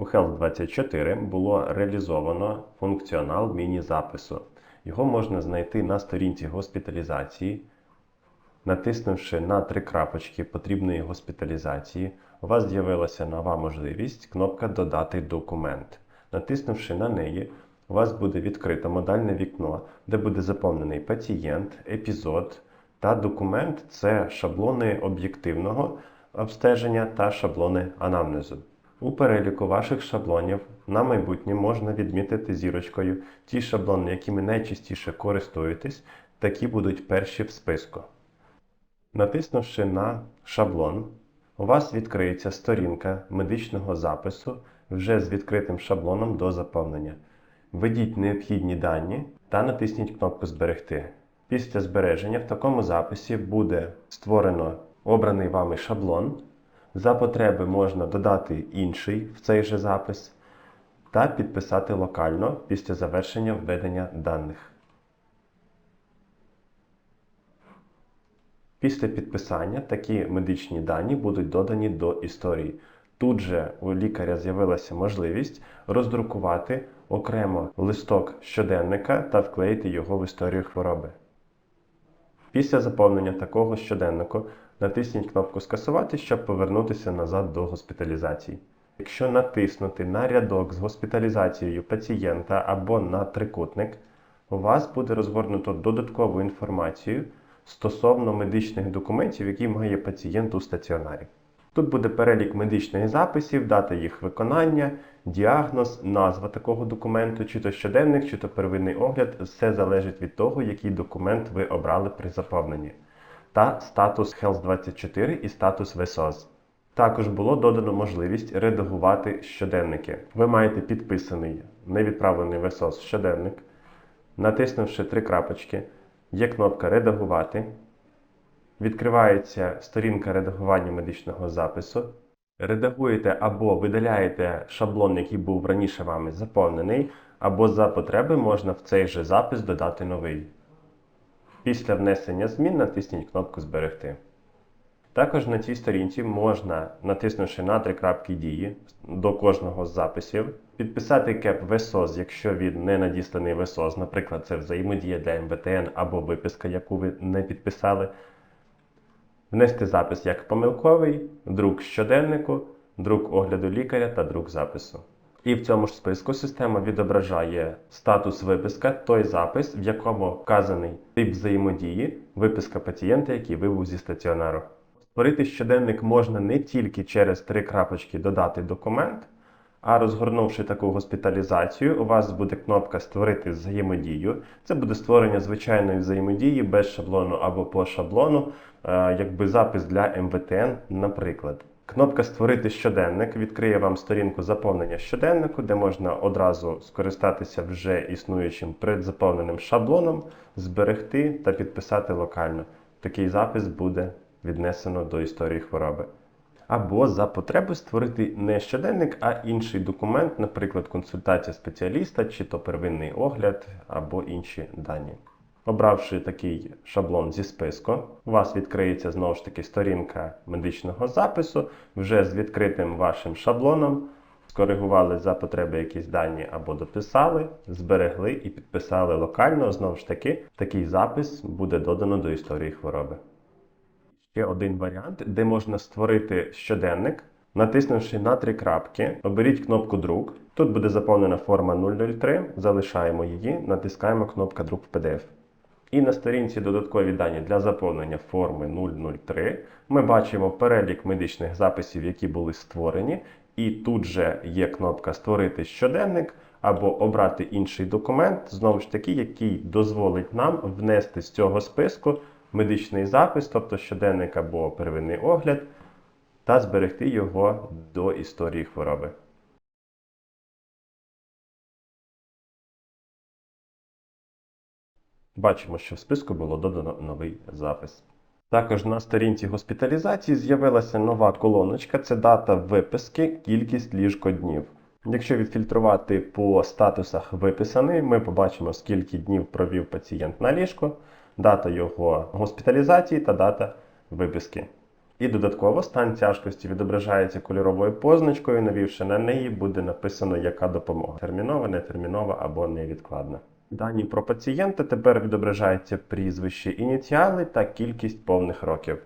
У Health24 було реалізовано функціонал міні-запису. Його можна знайти на сторінці госпіталізації. Натиснувши на три крапочки потрібної госпіталізації, у вас з'явилася нова можливість кнопка Додати документ. Натиснувши на неї, у вас буде відкрито модальне вікно, де буде заповнений пацієнт, епізод та документ це шаблони об'єктивного обстеження та шаблони анамнезу. У переліку ваших шаблонів на майбутнє можна відмітити зірочкою ті шаблони, якими найчастіше користуєтесь, такі будуть перші в списку. Натиснувши на шаблон, у вас відкриється сторінка медичного запису вже з відкритим шаблоном до заповнення. Введіть необхідні дані та натисніть кнопку Зберегти. Після збереження в такому записі буде створено обраний вами шаблон. За потреби можна додати інший в цей же запис та підписати локально після завершення введення даних. Після підписання такі медичні дані будуть додані до історії. Тут же у лікаря з'явилася можливість роздрукувати окремо листок щоденника та вклеїти його в історію хвороби. Після заповнення такого щоденнику натисніть кнопку Скасувати, щоб повернутися назад до госпіталізації. Якщо натиснути на рядок з госпіталізацією пацієнта або на трикутник, у вас буде розгорнуто додаткову інформацію стосовно медичних документів, які має пацієнт у стаціонарі. Тут буде перелік медичних записів, дата їх виконання, діагноз, назва такого документу, чи то щоденник, чи то первинний огляд. Все залежить від того, який документ ви обрали при заповненні. Та статус Health24 і статус VSOS. Також було додано можливість редагувати щоденники. Ви маєте підписаний невідправлений VSOS щоденник. Натиснувши три крапочки, є кнопка Редагувати. Відкривається сторінка редагування медичного запису. Редагуєте або видаляєте шаблон, який був раніше вами заповнений, або за потреби можна в цей же запис додати новий. Після внесення змін натисніть кнопку Зберегти. Також на цій сторінці можна, натиснувши на три крапки дії до кожного з записів, підписати кеп VSOS, якщо він не надісланий VSOS, наприклад, це взаємодія для МВТН або виписка, яку ви не підписали. Внести запис як помилковий, друк щоденнику, друк огляду лікаря та друк запису. І в цьому ж списку система відображає статус виписка, той запис, в якому вказаний тип взаємодії, виписка пацієнта, який вибув зі стаціонару. Створити щоденник можна не тільки через три крапочки додати документ, а розгорнувши таку госпіталізацію, у вас буде кнопка Створити взаємодію. Це буде створення звичайної взаємодії без шаблону або по шаблону, е, якби запис для МВТН, наприклад. Кнопка Створити щоденник відкриє вам сторінку заповнення щоденнику, де можна одразу скористатися вже існуючим предзаповненим шаблоном, зберегти та підписати локально. Такий запис буде віднесено до історії хвороби. Або за потреби створити не щоденник, а інший документ, наприклад, консультація спеціаліста, чи то первинний огляд, або інші дані. Обравши такий шаблон зі списку, у вас відкриється знову ж таки сторінка медичного запису, вже з відкритим вашим шаблоном. Скоригували за потреби якісь дані або дописали, зберегли і підписали локально. Знову ж таки, такий запис буде додано до історії хвороби. Ще один варіант, де можна створити щоденник, натиснувши на три крапки, оберіть кнопку Друк. Тут буде заповнена форма 003, залишаємо її, натискаємо кнопка Друк в PDF. І на сторінці додаткові дані для заповнення форми 003 ми бачимо перелік медичних записів, які були створені, і тут же є кнопка Створити щоденник або обрати інший документ, знову ж таки, який дозволить нам внести з цього списку медичний запис, тобто щоденник або первинний огляд, та зберегти його до історії хвороби. Бачимо, що в списку було додано новий запис. Також на сторінці госпіталізації з'явилася нова колоночка це дата виписки, кількість ліжкоднів. Якщо відфільтрувати по статусах виписаний, ми побачимо, скільки днів провів пацієнт на ліжку, дата його госпіталізації та дата виписки. І додатково стан тяжкості відображається кольоровою позначкою, навівши на неї, буде написано, яка допомога термінова, нетермінова або невідкладна. Дані про пацієнта тепер відображаються прізвище, ініціали та кількість повних років.